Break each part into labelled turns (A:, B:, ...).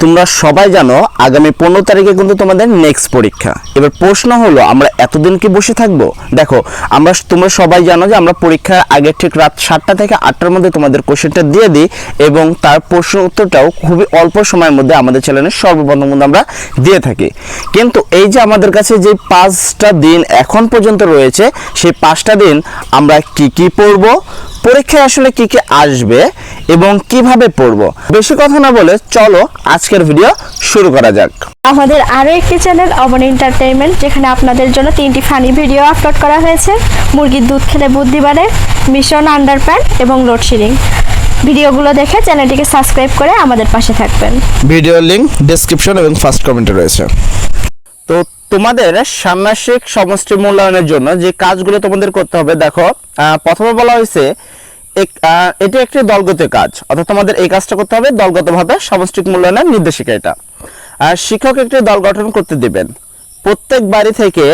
A: তোমরা সবাই জানো আগামী পনেরো তারিখে কিন্তু তোমাদের নেক্সট পরীক্ষা। এবার প্রশ্ন হলো, আমরা এতদিন কি বসে থাকব? দেখো, আমরা তোমরা সবাই জানো যে আমরা পরীক্ষার আগে ঠিক রাত সাতটা থেকে আটটার মধ্যে তোমাদের কোশ্চেনটা দিয়ে দিই এবং তার প্রশ্ন উত্তরটাও খুবই অল্প সময়ের মধ্যে আমাদের চ্যানেলে সর্বপ্রথম কিন্তু আমরা দিয়ে থাকি। কিন্তু এই যে আমাদের কাছে যে পাঁচটা দিন এখন পর্যন্ত রয়েছে, সেই পাঁচটা দিন আমরা কি কি পড়ব, পরীক্ষায় আসলে কি কি আসবে এবং কীভাবে পড়ব? বেশি কথা না বলে চলো আজকের ভিডিও শুরু করা যাক।
B: আমাদের আরও একটি চ্যানেল অবন এন্টারটেইনমেন্ট যেখানে আপনাদের জন্য তিনটি ফানি ভিডিও আপলোড করা হয়েছে। মুরগির দুধ খেলে বুদ্ধি বাড়ে মিশন আন্ডারপ্যান্ট এবং লোডশেডিং ভিডিওগুলো দেখে চ্যানেলটিকে সাবস্ক্রাইব করে আমাদের পাশে থাকবেন।
A: ভিডিও লিংক ডেসক্রিপশন এবং ফার্স্ট কমেন্টে রয়েছে। তো তোমাদের ষান্মাসিক সমষ্টি মূল্যায়নের জন্য যে কাজগুলো তোমাদের করতে হবে দেখো প্রথমে বলা হয়েছে এটি একটি দলগত কাজ। অর্থাৎ তোমাদের এই কাজটা করতে হবে, দলগতভাবে সমষ্টিক মূল্যায়নের নির্দেশিকা এটা। আর শিক্ষক একটি দল গঠন করতে দিবেন। প্রত্যেক বাড়ি থেকে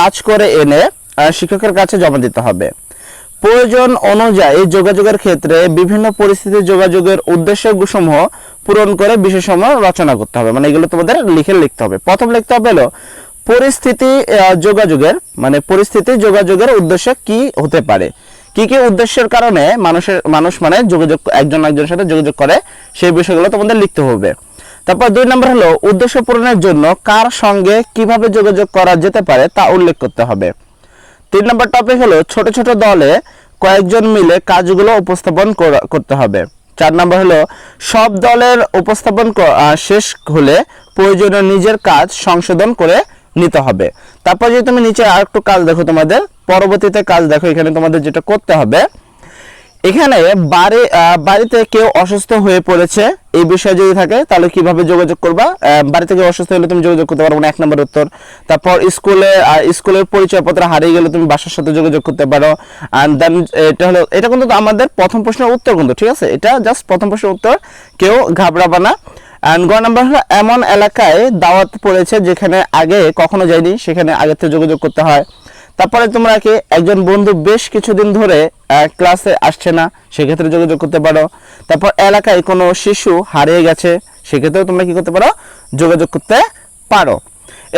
A: কাজ করে এনে শিক্ষকের কাছে জমা দিতে হবে। প্রয়োজন অনুযায়ী যোগাযোগের ক্ষেত্রে বিভিন্ন পরিস্থিতির যোগাযোগের উদ্দেশ্য উদ্দেশ্যসমূহ পূরণ করে বিশেষসমূহ রচনা করতে হবে। মানে এগুলো তোমাদের লিখে লিখতে হবে। প্রথম লিখতে হবে হলো, পরিস্থিতি যোগাযোগের মানে পরিস্থিতি যোগাযোগের উদ্দেশ্য কি হতে পারে? কি কি উদ্দেশ্যের কারণে মানুষের মানুষ মানে যোগাযোগ একজন একজনের সাথে যোগাযোগ করে, সেই বিষয়গুলো তোমাদের লিখতে হবে। তারপর দুই নম্বর হলো, উদ্দেশ্য পূরণের জন্য কার সঙ্গে কীভাবে যোগাযোগ করা যেতে পারে তা উল্লেখ করতে হবে। তিন নম্বর টপিক হলো, ছোট ছোট দলে কয়েকজন মিলে কাজগুলো উপস্থাপন করতে হবে। চার নম্বর হলো, সব দলের উপস্থাপন শেষ হলে প্রয়োজনীয় নিজের কাজ সংশোধন করে নিতে হবে। তারপর যদি তুমি নিচে আর একটু কাজ দেখো তোমাদের, পরবর্তীতে কাজ দেখো, এখানে তোমাদের যেটা করতে হবে, এখানে বাড়ি বাড়িতে কেউ অসুস্থ হয়ে পড়েছে, এই বিষয়ে যদি থাকে, তাহলে কীভাবে যোগাযোগ করবা? বাড়িতে কেউ অসুস্থ হলে তুমি যোগাযোগ করতে পারো না এক নম্বর উত্তর। তারপর স্কুলে স্কুলের পরিচয়পত্র হারিয়ে গেলে তুমি বাসার সাথে যোগাযোগ করতে পারো। And then, এটা হলো, এটা কিন্তু আমাদের প্রথম প্রশ্নের উত্তর কিন্তু, ঠিক আছে? এটা জাস্ট প্রথম প্রশ্নের উত্তর, কেউ ঘাবড়াবা না। অ্যান্ড গ নাম্বার হলো এমন এলাকায় দাওয়াত পড়েছে যেখানে আগে কখনো যায়নি, সেখানে আগে থেকে যোগাযোগ করতে হয়। তারপরে তোমরা কি একজন বন্ধু বেশ কিছুদিন ধরে ক্লাসে আসছে না, সেক্ষেত্রে যোগাযোগ করতে পারো। তারপর এলাকায় কোনো শিশু হারিয়ে গেছে, সেক্ষেত্রেও তোমরা কি করতে পারো, যোগাযোগ করতে পারো।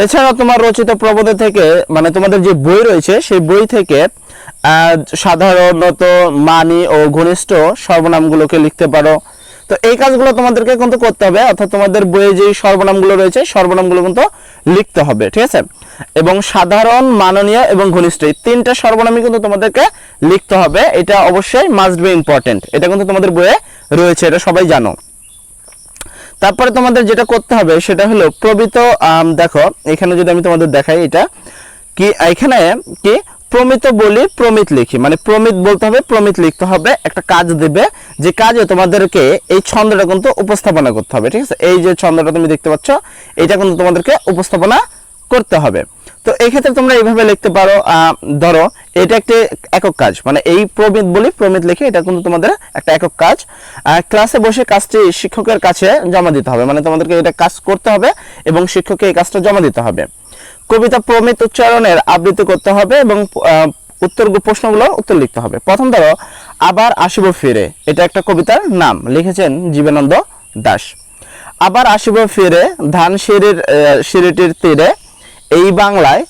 A: এছাড়া তোমার রচিত প্রবন্ধ থেকে মানে তোমাদের যে বই রয়েছে, সেই বই থেকে সাধারণত মানি ও ঘনিষ্ঠ সর্বনামগুলোকে লিখতে পারো। তো এই কাজগুলো তোমাদেরকে কিন্তু করতে হবে, অর্থাৎ তোমাদের বইয়ে যে সর্বনামগুলো রয়েছে, সর্বনামগুলো কিন্তু লিখতে হবে, ঠিক আছে? এবং সাধারণ, মাননীয় এবং ঘনিষ্ঠ, এই তিনটা সর্বনামই কিন্তু তোমাদেরকে লিখতে হবে, এটা অবশ্যই মাস্ট বি ইম্পর্টেন্ট এটা কিন্তু তোমাদের বইয়ে রয়েছে, এটা সবাই জানো। তারপরে তোমাদের যেটা করতে হবে, সেটা হলো প্রবিত দেখো, এখানে যদি আমি তোমাদের দেখাই এটা, কি, এখানে কি প্রমিত বলি প্রমিত লিখি। মানে প্রমিত বলতে হবে, প্রমিত লিখতে হবে, একটা কাজ দেবে। যে কাজে তোমাদেরকে এই ছন্দটা কিন্তু উপস্থাপনা করতে হবে, ঠিক আছে? এই যে ছন্দটা তুমি দেখতে পাচ্ছ, এটা কিন্তু তোমাদেরকে উপস্থাপনা করতে হবে। তো এই ক্ষেত্রে তোমরা এইভাবে লিখতে পারো ধরো, এটা একটি একক কাজ। মানে এই প্রমিত বলি প্রমিত লিখে এটা কিন্তু তোমাদের একটা একক কাজ। ক্লাসে বসে কাজটি শিক্ষকের কাছে জমা দিতে হবে। মানে তোমাদেরকে এটা কাজ করতে হবে এবং শিক্ষককে এই কাজটা জমা দিতে হবে। কবিতা প্রমিত উচ্চারণের আবৃত্তি করতে হবে এবং উত্তর প্রশ্নগুলো উত্তর লিখতে হবে। প্রথম ধরো আবার আসিব ফিরে। এটা একটা কবিতার নাম। লিখেছেন জীবনানন্দ দাস। আবার আসিব ফিরে ধান সিঁড়ির সিঁড়িটির তীরে। এই বাংলায়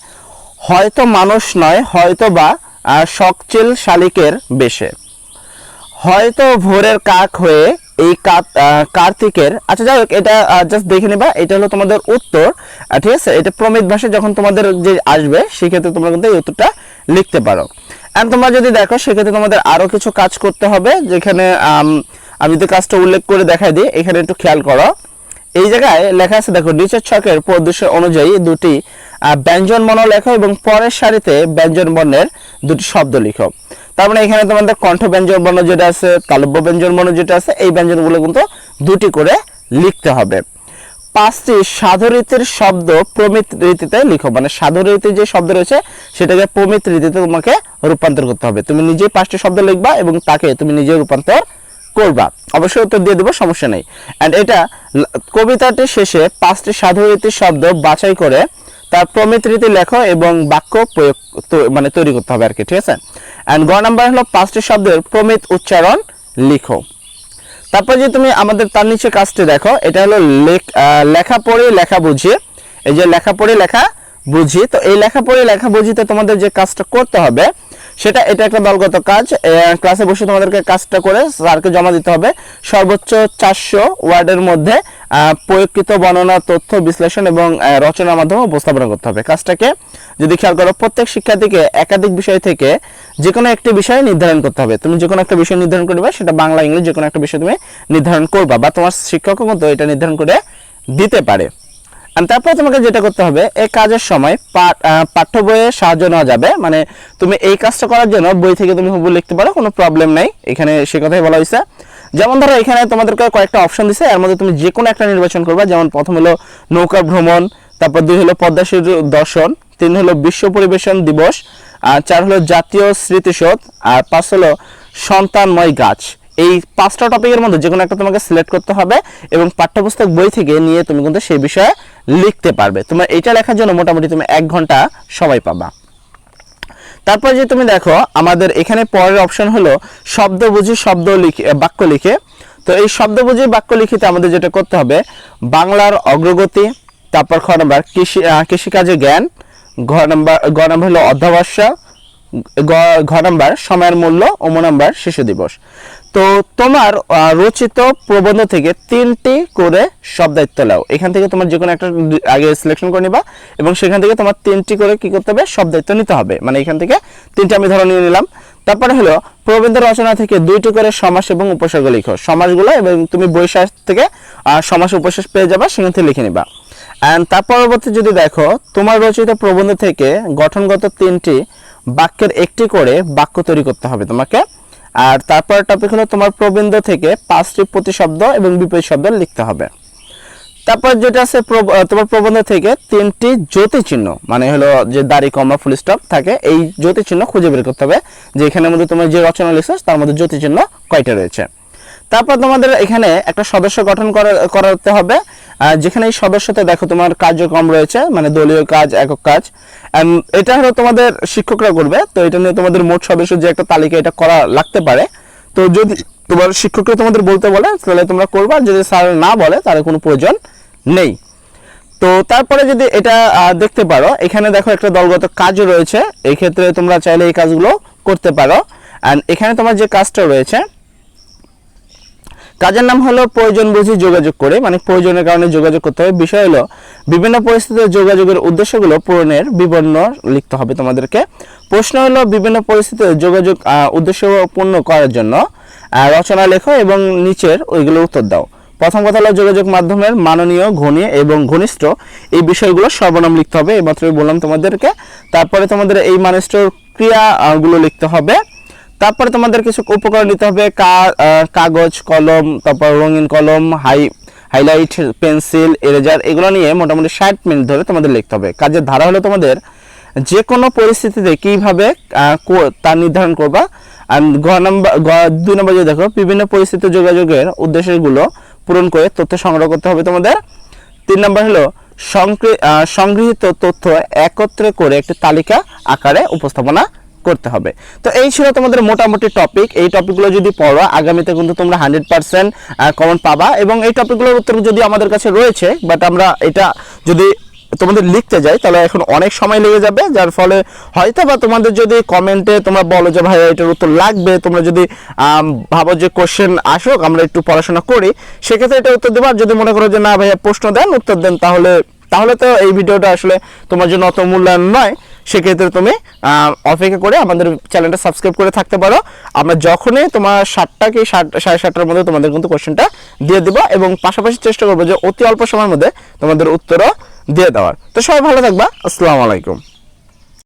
A: হয়তো মানুষ নয় হয়তো বা আহ, সকচিল শালিকের বেশে। হয়তো ভোরের কাক হয়ে এই কার্তিকের। আচ্ছা যাই হোক এটা জাস্ট দেখে নিবা। এটা হলো তোমাদের উত্তর। ঠিক আছে? এটা প্রমিত ভাষায় যখন তোমাদের যে আসবে সেক্ষেত্রে তোমরা কিন্তু এই উত্তরটা লিখতে পারো। এন্ড তোমরা যদি দেখো সেক্ষেত্রে তোমাদের আরও কিছু কাজ করতে হবে যেখানে আম, যদি কাজটা উল্লেখ করে দেখাই দিই এখানে একটু খেয়াল করো। এই জায়গায় লেখা আছে দেখো নিচের ছকের পদৃশ্য অনুযায়ী দুটি ব্যঞ্জন বর্ণ লেখো এবং পরের সারিতে ব্যঞ্জন বর্ণের দুটি শব্দ লিখো। তার মানে এখানে তোমাদের কণ্ঠ ব্যঞ্জন বর্ণ যেটা আছে, তালব্য ব্যঞ্জন বর্ণ যেটা আছে, এই ব্যঞ্জনগুলো কিন্তু দুটি করে লিখতে হবে। পাঁচটি সাধুরীতির শব্দ প্রমিত রীতিতে লিখো। মানে সাধুরীতির যে শব্দ রয়েছে, সেটাকে প্রমিত রীতিতে তোমাকে রূপান্তর করতে হবে। তুমি নিজেই পাঁচটি শব্দ লিখবা এবং তাকে তুমি নিজে রূপান্তর করবা। অবশ্যই উত্তর দিয়ে দেবো, সমস্যা নেই। অ্যান্ড এটা কবিতাটির শেষে পাঁচটি সাধুরীতির শব্দ বাছাই করে তার প্রমিত রীতি লেখো এবং বাক্য প্রয়োগ মানে তৈরি করতে হবে আর কি ঠিক আছে? অ্যান্ড গ নাম্বার হলো পাঁচটি শব্দের প্রমিত উচ্চারণ লিখো। তারপর যে তুমি আমাদের তার নিচে কাজটি দেখো, এটা হলো লেখা পড়ে লেখা বুঝিয়ে। এই যে লেখা পড়ে লেখা বুঝি তো এই লেখা পড়ে লেখা বুঝিতে তোমাদের যে কাজটা করতে হবে সেটা, এটা একটা দলগত কাজ। ক্লাসে বসে তোমাদেরকে কাজটা করে স্যারকে জমা দিতে হবে। সর্বোচ্চ চারশো ওয়ার্ডের মধ্যে প্রয়োগকৃত বর্ণনা, তথ্য, বিশ্লেষণ এবং রচনার মাধ্যমে উপস্থাপনা করতে হবে। কাজটাকে যদি খেয়াল করো, প্রত্যেক শিক্ষার্থীকে একাধিক বিষয় থেকে যে কোনো একটি বিষয় নির্ধারণ করতে হবে। তুমি যে কোনো একটা বিষয় নির্ধারণ করবে, সেটা বাংলা ইংলিশ যে কোনো একটা বিষয় তুমি নির্ধারণ করবা বা তোমার শিক্ষকও কিন্তু এটা নির্ধারণ করে দিতে পারে। তারপরে তোমাকে যেটা করতে হবে, এই কাজের সময় পাঠ- পাঠ্য বইয়ে সাহায্য নেওয়া যাবে। মানে তুমি এই কাজটা করার জন্য বই থেকে তুমি হুবহু লিখতে পারো, কোনো প্রবলেম নেই। এখানে সে কথাই বলা হয়েছে যেমন ধরো এখানে তোমাদেরকে কয়েকটা অপশন দিছে, এর মধ্যে তুমি যে কোনো একটা নির্বাচন করবা। যেমন প্রথম হলো নৌকা ভ্রমণ, তারপর দুই হলো পদ্মা সেতু দর্শন, তিন হলো বিশ্ব পরিবেশন দিবস, আর চার হলো জাতীয় স্মৃতিসৌধ, আর পাঁচ হলো সন্তানময় গাছ। এই পাঁচটা টপিকের মধ্যে যে কোনো একটা তোমাকে সিলেক্ট করতে হবে এবং পাঠ্যপুস্তক বই থেকে নিয়ে তুমি কিন্তু সেই বিষয়ে লিখতে পারবে। তোমার এটা লেখার জন্য মোটামুটি তুমি এক ঘণ্টা সময় পাবা। তারপর যে তুমি দেখো, আমাদের এখানে পরের অপশন হলো শব্দ বুঝি শব্দ লিখে বাক্য লিখে। তো এই শব্দ বুঝি বাক্য লিখিতে আমাদের যেটা করতে হবে, বাংলার অগ্রগতি, তারপর খ নম্বর, কৃষি কৃষিকাজে জ্ঞান, ঘ নম্বর গ নাম্বার হলো অধ্যাবস্য ঘ নাম্বার, সময়ের মূল্য ওম নাম্বার শিশু দিবস। তো তোমার রচিত প্রবন্ধ থেকে তিনটি করে শব্দায়িত্ব নাও। এখান থেকে তোমার যে কোনো একটা আগে সিলেকশন করে নিবা এবং সেখান থেকে তোমার তিনটি করে কি করতে হবে? শব্দায়িত্ব নিতে হবে। মানে এখান থেকে তিনটি আমি ধরে নিয়ে নিলাম। তারপরে হলো, প্রবন্ধ রচনা থেকে দুইটি করে সমাস এবং উপসর্গ লিখো। সমাসগুলো এবং তুমি বৈশাখ থেকে সমাস উপশেষ পেয়ে যাবা, সেখান থেকে লিখে নিবা। অ্যান্ড তার পরবর্তী যদি দেখো, তোমার রচিত প্রবন্ধ থেকে গঠনগত তিনটি বাক্যের একটি করে বাক্য তৈরি করতে হবে তোমাকে। আর তারপর টপিক হলো তোমার প্রবন্ধ থেকে পাঁচটি প্রতিশব্দ এবং বিপরীত শব্দ লিখতে হবে। তারপর যেটা আছে তোমার প্রবন্ধ থেকে তিনটি জ্যোতি চিহ্ন মানে হলো যে দাড়ি, কমা, ফুল, স্টপ থাকে, এই জ্যোতি চিহ্ন খুঁজে বের করতে হবে। যে এখানে মধ্যে তোমার যে রচনা লিখছো, তার মধ্যে জ্যোতি চিহ্ন কয়টা রয়েছে? তারপর তোমাদের এখানে একটা সদস্য গঠন করা- করাতে হবে। যেখানে এই সদস্যতে দেখো তোমার কার্যক্রম রয়েছে মানে দলীয় কাজ, একক কাজ। এটা হলো তোমাদের শিক্ষকরা করবে, তো এটা নিয়ে তোমাদের মোট সদস্য যে একটা তালিকা এটা করা লাগতে পারে। তো যদি তোমার শিক্ষকরা তোমাদের বলতে বলে, তাহলে তোমরা করবা, যদি স্যার না বলে, তাহলে কোনো প্রয়োজন নেই। তো তারপরে যদি এটা দেখতে পারো, এখানে দেখো একটা দলগত কাজও রয়েছে এই ক্ষেত্রে তোমরা চাইলে এই কাজগুলো করতে পারো। অ্যান্ড এখানে তোমার যে কাজটা রয়েছে কাজের নাম হলো প্রয়োজন বুঝি যোগাযোগ করে মানে প্রয়োজনের কারণে যোগাযোগ করতে হবে। বিষয় হলো, বিভিন্ন পরিস্থিতিতে যোগাযোগের উদ্দেশ্যগুলো পূরণের বিবরণ লিখতে হবে তোমাদেরকে। প্রশ্ন হলো, বিভিন্ন পরিস্থিতিতে যোগাযোগ উদ্দেশ্য পূর্ণ করার জন্য রচনা লেখো এবং নিচের ওইগুলো উত্তর দাও। প্রথম কথা হলো যোগাযোগ মাধ্যমের মাননীয় ঘনী এবং ঘনিষ্ঠ, এই বিষয়গুলো সর্বনাম লিখতে হবে এইমাত্রই বললাম তোমাদেরকে। তারপরে তোমাদের এই মানিষ্ঠ ক্রিয়াগুলো লিখতে হবে। তারপরে তোমাদের কিছু উপকরণ নিতে হবে কাগজ, কলম, তারপর রঙিন কলম, হাই হাইলাইট পেন্সিল এরেজার এগুলো নিয়ে মোটামুটি ষাট মিনিট ধরে তোমাদের লিখতে হবে। কাজের ধারা হলো তোমাদের যে কোনো পরিস্থিতিতে কীভাবে তা নির্ধারণ করবা। গ নাম্বার দুই নম্বর যে দেখো, বিভিন্ন পরিস্থিতি যোগাযোগের উদ্দেশ্যগুলো পূরণ করে তথ্য সংগ্রহ করতে হবে তোমাদের। তিন নম্বর হলো সংগৃহীত তথ্য একত্রে করে একটি তালিকা আকারে উপস্থাপনা করতে হবে। তো এই ছিল তোমাদের মোটামুটি টপিক এই টপিকগুলো যদি পড়ো, আগামীতে কিন্তু তোমরা হান্ড্রেড পার্সেন্ট কমন পাবা এবং এই টপিকগুলোর উত্তর যদি আমাদের কাছে রয়েছে বাট আমরা এটা যদি তোমাদের লিখতে যাই, তাহলে এখন অনেক সময় লেগে যাবে, যার ফলে হয়তো বা তোমাদের যদি কমেন্টে তোমরা বলো যে ভাই এটার উত্তর লাগবে। তোমরা যদি ভাবো যে কোশ্চেন আসুক, আমরা একটু পড়াশোনা করি, সেক্ষেত্রে এটা উত্তর দেবো। আর যদি মনে করো যে, না ভাইয়া, প্রশ্ন দেন, উত্তর দেন, তাহলে তাহলে তো এই ভিডিওটা আসলে তোমার জন্য অত মূল্যায়ন নয়। সেক্ষেত্রে তুমি অপেক্ষা করে আমাদের চ্যানেলটা সাবস্ক্রাইব করে থাকতে পারো। আমরা যখনই তোমার সাতটা কি সাত সাড়ে সাতটার মধ্যে তোমাদের কিন্তু কোশ্চেনটা দিয়ে দেবো এবং পাশাপাশি চেষ্টা করব যে অতি অল্প সময়ের মধ্যে তোমাদের উত্তরও দিয়ে দেওয়ার। তো সবাই ভালো থাকবা। আসসালামু আলাইকুম।